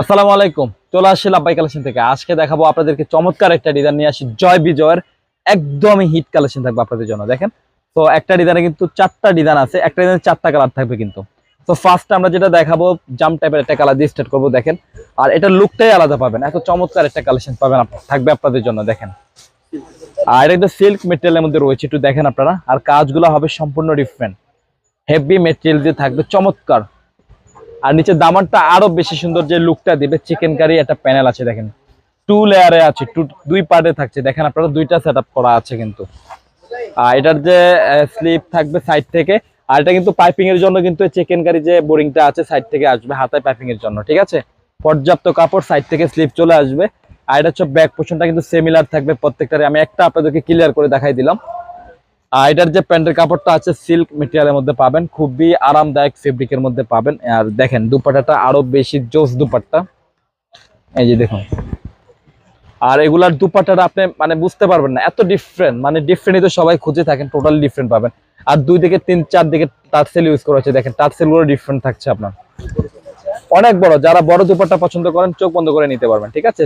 আসসালামু আলাইকুম। চলে আসছি লাব্বাই কালেকশন থেকে। আজকে দেখাবো আপনাদেরকে চমৎকার একটা ডিজাইন নিয়ে আসি। জয় বিজয়ের একদমই হিট কালেকশন থাকবে আপনাদের জন্য, দেখেন? তো একটা ডিজাইনে কিন্তু চারটা ডিজাইন আছে, একটা ডিজাইনে চারটা কালার থাকবে কিন্তু। তো ফার্স্ট আমরা যেটা দেখাবো, জাম টাইপের একটা কালার দিয়ে স্টার্ট করব, দেখেন? আর এটা লুকটাই আলাদা পাবেন, এত চমৎকার একটা কালেকশন পাবেন থাকবে আপনাদের জন্য, দেখেন? আর এটা সিল্ক মেটেরিয়ালের মধ্যে রয়েছে, একটু দেখেন আপনারা। আর কাজগুলো হবে সম্পূর্ণ ডিফারেন্ট হেভি মেটেরিয়াল দিয়ে থাকবে, চমৎকার। আর নিচে দামানটা আরও বেশি সুন্দর যে লুকটা দিবে চিকেন কারি একটা প্যানেল আছে দেখেন। টু লেয়ারে আছে টু দুই পার্টে থাকছে। দেখেন আপনারা দুইটা সেট করা আছে কিন্তু। আর এটার যে স্লিপ থাকবে সাইড থেকে, আর এটা কিন্তু পাইপিং এর জন্য কিন্তু চিকেন কারি যে বোরিংটা আছে সাইড থেকে আসবে হাতায় পাইপিং এর জন্য, ঠিক আছে? পর্যাপ্ত কাপড় সাইড থেকে স্লিপ চলে আসবে। আর এটা হচ্ছে ব্যাক পোর্শনটা কিন্তু সিমিলার থাকবে প্রত্যেকটারে আমি একটা আপনাদেরকে ক্লিয়ার করে দেখাই দিলাম। এটার যে প্যান্টের কাপড়টা আছে সিল্ক মেটেরিয়ালের মধ্যে পাবেন। খুবই আরামদায়ক ফেব্রিকের মধ্যে পাবেন। আর দেখেন দুপাট্টাটা আরও বেশি জোস দুপাট্টা। এই যে দেখুন। আর এগুলার দুপাট্টাটা আপনি মানে বুঝতে পারবেন না, এত ডিফারেন্ট মানে ডিফারেন্টই তো সবাই খুঁজে থাকেন টোটালি ডিফারেন্ট পাবেন। আর দুই থেকে তিন, চার দিকে টার্সেল ইউজ করা হচ্ছে। দেখেন টার্সেলগুলো ডিফারেন্ট থাকছে আপনার। অনেক বড়, যারা বড় দুপাট্টা পছন্দ করেন, চোখ বন্ধ করে নিতে পারবেন, ঠিক আছে?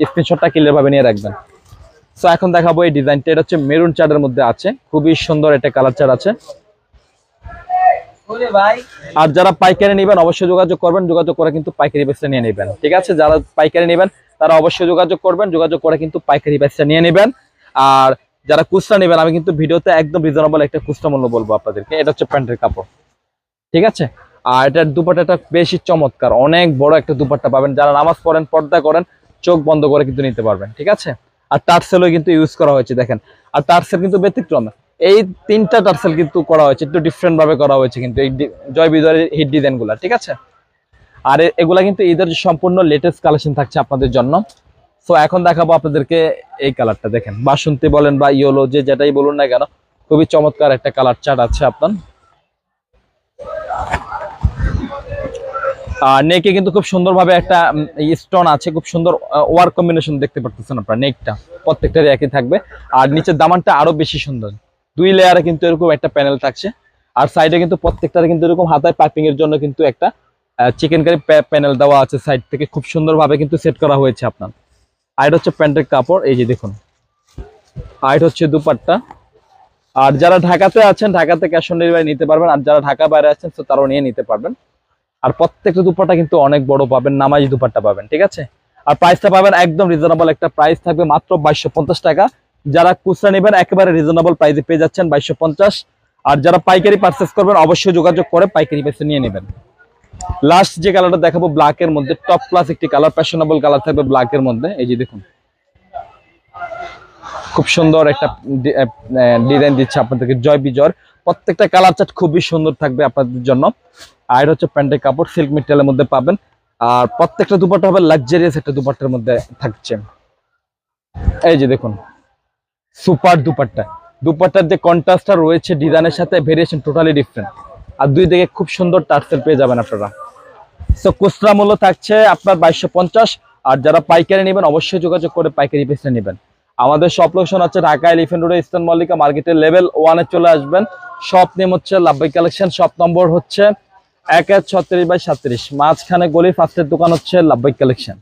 স্ক্রিনশটটা ক্লিয়ার ভাবে নিয়ে রাখবেন। সো এখন দেখাবো এই ডিজাইনটা এটা হচ্ছে মেরুন চার্টের মধ্যে আছে। খুবই সুন্দর একটা কালার চার্ট আছে। আর যারা পাইকারি নেবেন অবশ্যই যোগাযোগ করবেন। যোগাযোগ করে কিন্তু পাইকারি বেসটা নিয়ে নেবেন। ঠিক আছে? যারা পাইকারি নেবেন তারা অবশ্যই যোগাযোগ করবেন। যোগাযোগ করে কিন্তু পাইকারি বেসটা নিয়ে নেবেন। আর যারা খুচরা নেবেন আমি কিন্তু ভিডিওতে একদম রিজনেবল একটা খুচরা মূল্য বলব আপনাদেরকে। এটা হচ্ছে প্যান্টের কাপড়। ঠিক আছে? আর এটার দুপাট্টাটা বেশি চমৎকার। অনেক বড় একটা দুপাট্টা পাবেন। যারা নামাজ পড়েন পর্দা করেন চোখ বন্ধ করে কিন্তু নিতে পারবেন। ঠিক আছে? আর টার্সেলও কিন্তু ইউজ করা হয়েছে, দেখেন। আর টার্সেল কিন্তু ব্যতিক্রম। এই তিনটা টার্সেল কিন্তু করা হয়েছে, একটু ডিফারেন্ট ভাবে করা হয়েছে কিন্তু এই জয় বিজয়ের হিট ডিজাইনগুলা, ঠিক আছে? আর এগুলা কিন্তু ঈদের সম্পূর্ণ লেটেস্ট কালেকশন থাকছে আপনাদের জন্য। সো এখন দেখাবো আপনাদেরকে এই কালারটা দেখেন। বাসন্তী বলেন বা ইয়েলো, যে যেটাই বলুন না কেন, খুবই চমৎকার একটা কালার চার্ট আছে আপনার। নেকে কিন্তু খুব সুন্দরভাবে একটা স্টোন আছে, খুব সুন্দর ওয়ার কম্বিনেশন দেখতে পারতেছেন আপনারা নেকটা প্রত্যেকটারই একই থাকবে। আর নিচের দামানটা আরও বেশি সুন্দর। দুই লেয়ারে কিন্তু এরকম একটা প্যানেল থাকছে। আর সাইডে কিন্তু প্রত্যেকটারে কিন্তু এরকম হাতায় পাইপিং এর জন্য কিন্তু একটা চিকেন কারি প্যানেল দেওয়া আছে সাইড থেকে। খুব সুন্দরভাবে কিন্তু সেট করা হয়েছে আপনার। আর এটা হচ্ছে প্যান্টের কাপড়, এই যে দেখুন। আর এটা হচ্ছে দুপাট্টা। আর যারা ঢাকাতে আছেন, ঢাকাতে ক্যাশ অন ডেলিভারি নিতে পারবেন। আর যারা ঢাকা বাইরে আছেন, তো তারাও নিয়ে নিতে পারবেন। আর প্রত্যেকটা দুপাট্টা কিন্তু অনেক বড় পাবেন, নামাজি দুপাট্টা পাবেন, ঠিক আছে? আর প্রাইসটা পাবেন একদম রিজনেবল একটা প্রাইস থাকবে মাত্র বাইশশো টাকা। যারা খুচরা নেবেন, একেবারে রিজনেবল প্রাইসে পেয়ে যাচ্ছেন বাইশশো আর যারা পাইকারি পারচেস করবেন, অবশ্যই যোগাযোগ করে পাইকারি প্রাইসে নিয়ে নেবেন। লাস্ট যে কালারটা দেখাবো ব্ল্যাকের মধ্যে টপ ক্লাস একটি কালার ফ্যাশনেবল কালার থাকবে ব্ল্যাকের মধ্যে। এই যে দেখুন। খুব সুন্দর একটা ডিজাইন দিচ্ছে আপনাদেরকে, জয় বিজয়। প্রত্যেকটা কালার চার্ট খুবই সুন্দর থাকবে আপনাদের জন্য। আর হচ্ছে প্যান্টের কাপড় সিল্ক মেটেরিয়ালের মধ্যে পাবেন। আর প্রত্যেকটা দুপাট্টা হবে লাক্সারিয়াস একটা দুপাট্টার মধ্যে থাকছে। এই যে দেখুন সুপার দুপাট্টা। দুপাট্টার যে কন্ট্রাস্টটা রয়েছে ডিজাইনের সাথে ভেরিয়েশন টোটালি ডিফারেন্ট আর দুই দিকে খুব সুন্দর টার্সেল পেয়ে যাবেন আপনারা। তো খুচরা মূল্য থাকছে আপনার বাইশশো পঞ্চাশ। আর যারা পাইকারি নেবেন, অবশ্যই যোগাযোগ করে পাইকারি পেসে নেবেন। আমাদের সব লোকেশন হচ্ছে ঢাকা এলিফেন্ট রোডে ইস্টার্ন মল্লিকা মার্কেটের লেভেল ওয়ানে চলে আসবেন। শপ নেম হচ্ছে লাভবাই কালেকশন শপ নম্বর হচ্ছে এক এক ছত্রিশ বাই সাত্রিশ। মাঝখানে গলি ফার্স্টের দোকান হচ্ছে লাভবাই কালেকশন।